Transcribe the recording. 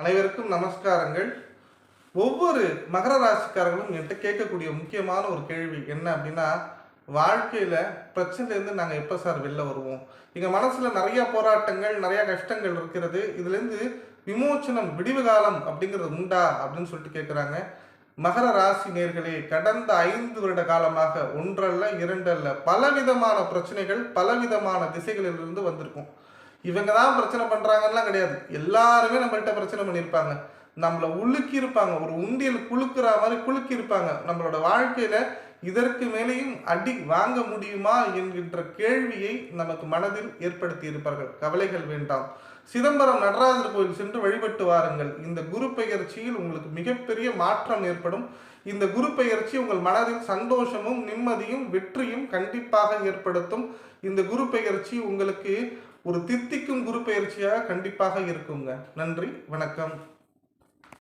அனைவருக்கும் நமஸ்காரங்கள். ஒவ்வொரு மகர ராசிக்காரர்களும் என்கிட்ட கேட்கக்கூடிய முக்கியமான ஒரு கேள்வி என்ன அப்படின்னா வாழ்க்கையில் பிரச்சனையிலேருந்து நாங்கள் எப்போ சார் வெளில வருவோம்? எங்கள் மனசில் நிறைய போராட்டங்கள் நிறைய கஷ்டங்கள் இருக்கிறது. இதுலேருந்து விமோச்சனம் விடிவு காலம் அப்படிங்கிறது உண்டா அப்படின்னு சொல்லிட்டு கேட்குறாங்க மகர ராசி நேர்களே கடந்த ஐந்து வருட காலமாக ஒன்றல்ல இரண்டல்ல பலவிதமான பிரச்சனைகள் பலவிதமான திசைகளிலிருந்து வந்திருக்கும். இவங்க தான் பிரச்சனை பண்ணுறாங்கலாம் கிடையாது. எல்லாருமே நம்மள்கிட்ட பிரச்சனை பண்ணியிருப்பாங்க. நம்மளை உலுக்கி இருப்பாங்க ஒரு உண்டியல் குலுக்குற மாதிரி குலுக்கி இருப்பாங்க நம்மளோட வாழ்க்கையில இதற்கு மேலேயும் அடி வாங்க முடியுமா என்கின்ற கேள்வியை நமக்கு மனதில் ஏற்படுத்தி இருப்பார்கள். கவலைகள் வேண்டாம். சிதம்பரம் நடராஜர் கோயில் சென்று வழிபட்டு வாருங்கள். இந்த குரு பெயர்ச்சியில் உங்களுக்கு மிகப்பெரிய மாற்றம் ஏற்படும். இந்த குரு பெயர்ச்சி உங்கள் மனதில் சந்தோஷமும் நிம்மதியும் வெற்றியும் கண்டிப்பாக ஏற்படுத்தும். இந்த குரு பெயர்ச்சி உங்களுக்கு ஒரு தித்திக்கும் குரு பெயர்ச்சியாக கண்டிப்பாக இருக்குங்க. நன்றி வணக்கம்.